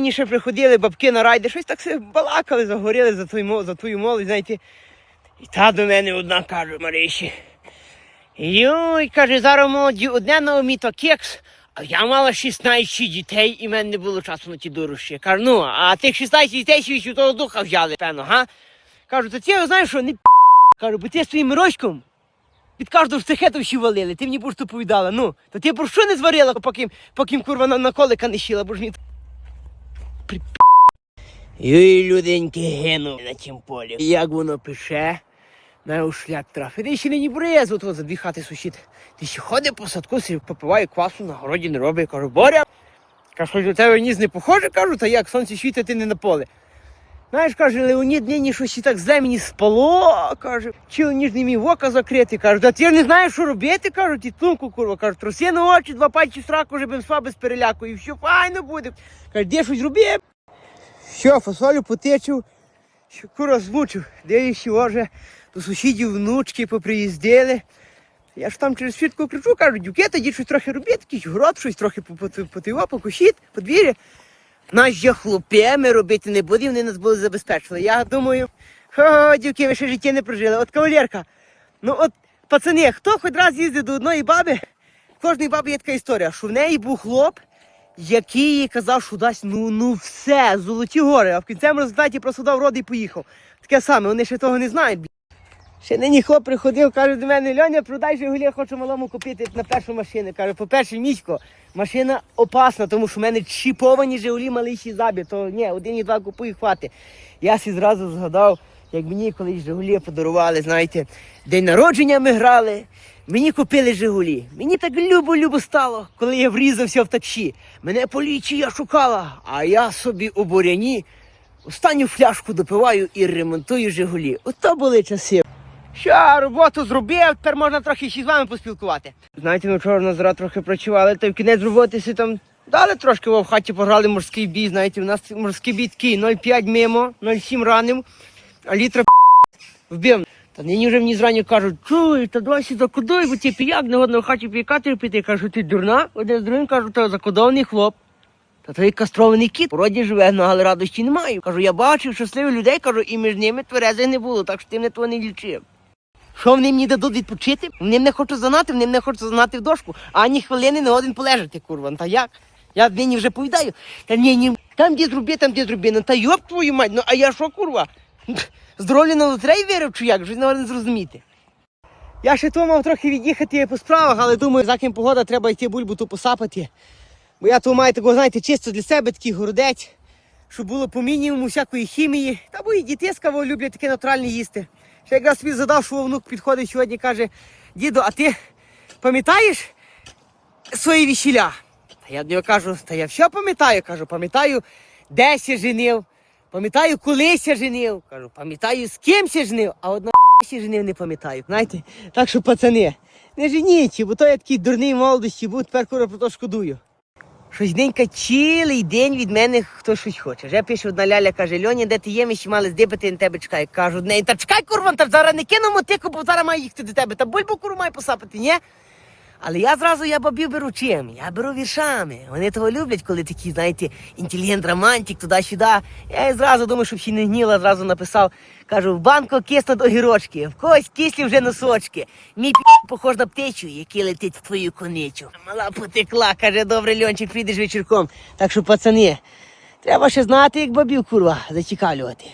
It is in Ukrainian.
Мені ще приходили бабки на райди, щось так все балакали, загоріли за твою, за твою молодь, знаєте. І та до мене одна каже, Мариші. Йой, каже, зараз молоді одне на умі то кекс, а я мала 16 дітей і в мене не було часу на ті дурощі. Кажу, ну, а тих 16 дітей ще й Святого Духа взяли, певно, га? Кажу, то ти знаєш що, не п***. Кажу, бо ти своїм рочком під кожну цехету всі валили, ти мені будеш доповідала. Ну, то ти про що не зварила, поки, поки курва на, на колика не щила, бо ж мені При- Ой, люденьки гину на тім полі. Як воно пише, на його шлях трафи. Ти ще не брезу от за дві хати сусід. Ти ще ходить по садку, собі попиває квасу, на городі не робить. Кажу, Боря, кажу, до тебе ніс не похоже, кажу, та як сонце світить, ти не на поле. Знаєш, каже, Леонід нині щось і так зле мені спало, каже, чи ніж не міг ока закрити, каже, та ти не знаєш, що робити, кажу, ті тунку, курва, каже, троси на очі, два пальці сраку, вже без спав без переляку, і все файно буде. Каже, де щось роби? Що, фасолю потечив, що кура змучив, дивишся, вже до сусідів внучки поприїздили. Я ж там через свідку кричу, кажу, дюки, тоді щось трохи робіть, якийсь город, щось трохи потиво, покушіть, подвір'я. Нас же хлопе ми робити не будемо, вони нас були забезпечили. Я думаю, хо, дівки, ви ще життя не прожили. От кавалерка, ну от, пацани, хто хоч раз їздив до одної баби, в кожної баби є така історія, що в неї був хлоп, який їй казав, що дасть ну, ну все, золоті гори, а в кінцевому результаті просто дав роди і поїхав. Таке саме, вони ще того не знають. Ще нині хлоп приходив, каже до мене, Льоня, продай Жигулі, я хочу малому купити на першу машину. Каже, по-перше, місько, машина опасна, тому що в мене чіповані Жигулі маліші забі, то ні, один і два купуй хвати. Я сі зразу згадав, як мені колись Жигулі подарували, знаєте, день народження ми грали, мені купили Жигулі. Мені так любо-любо стало, коли я врізався в таксі. Мене поліція шукала, а я собі у буряні останню фляжку допиваю і ремонтую Жигулі. Ото були часи. Що, роботу зробив, тепер можна трохи ще з вами поспілкувати. Знаєте, ми вчора зра трохи працювали, то в кінець роботи си там дали трошки в хаті пограли морський бій, знаєте, у нас морський бій такий 0,5 мимо, 0,7 ранив, а літра вбив. Та нині вже мені зрані кажуть, чуй, та досі закодуй, бо ті піяк, не годно в хаті пікати піти. Кажу, ти дурна? Один з другим кажу, то закодований хлоп. Та той кастрований кіт, вроді живе, ну, але радості не маю. Кажу, я бачив щасливих людей, кажу, і між ними тверези не було, так що ти мене того не лічив. Що вони мені дадуть відпочити? Вони мене хочуть занати, вони мене хочуть занати в дошку, ані хвилини не один полежати, курва. Ну, Та як? Я нині вже повідаю. Та ні, ні, там де зроби, там де зроби. Ну та йоп твою мать, ну а я що, курва? Здоров'я на лотерей вірив чи як? Вже не зрозуміти. Я ще то мав трохи від'їхати по справах, але думаю, за ким погода треба йти бульбу ту посапати. Бо я то маю такого, знаєте, чисто для себе такий городець, щоб було по мінімуму всякої хімії. Та бо і діти скаво люблять таке натуральне їсти. Ще якраз собі задав, що внук підходить сьогодні, каже, діду, а ти пам'ятаєш свої весіля? Та я до нього кажу, та я все пам'ятаю, кажу, пам'ятаю, де ся женив, пам'ятаю, коли ся женив, кажу, пам'ятаю, з ким ся женив, а одна ся женив не пам'ятаю. Знаєте? Так що, пацани, не женіть, бо то я такий дурний молодості, був тепер кура про то шкодую. Щось денька цілий день від мене хто щось хоче. Вже пише одна ляля, каже, Льоня, де ти є, ми ще мали здибати на тебе чекає. Кажу, неї, та чекай, курва, та зараз не кину мотику, бо зараз маю їхати до тебе. Та бульбу куру маю посапати, ні? Але я зразу я бабів беру чим? Я беру віршами. Вони того люблять, коли такі, знаєте, інтелігент, романтик, туди-сюди. Я зразу думаю, щоб ще не гніла, зразу написав. Кажу, в банку кисло до гірочки, в когось кислі вже носочки. Мій похож на птичу, який летить в твою коничу. Мала потекла, каже, добре, Льончик, підеш вечірком. Так що, пацани, треба ще знати, як бабів, курва, зацікавлювати.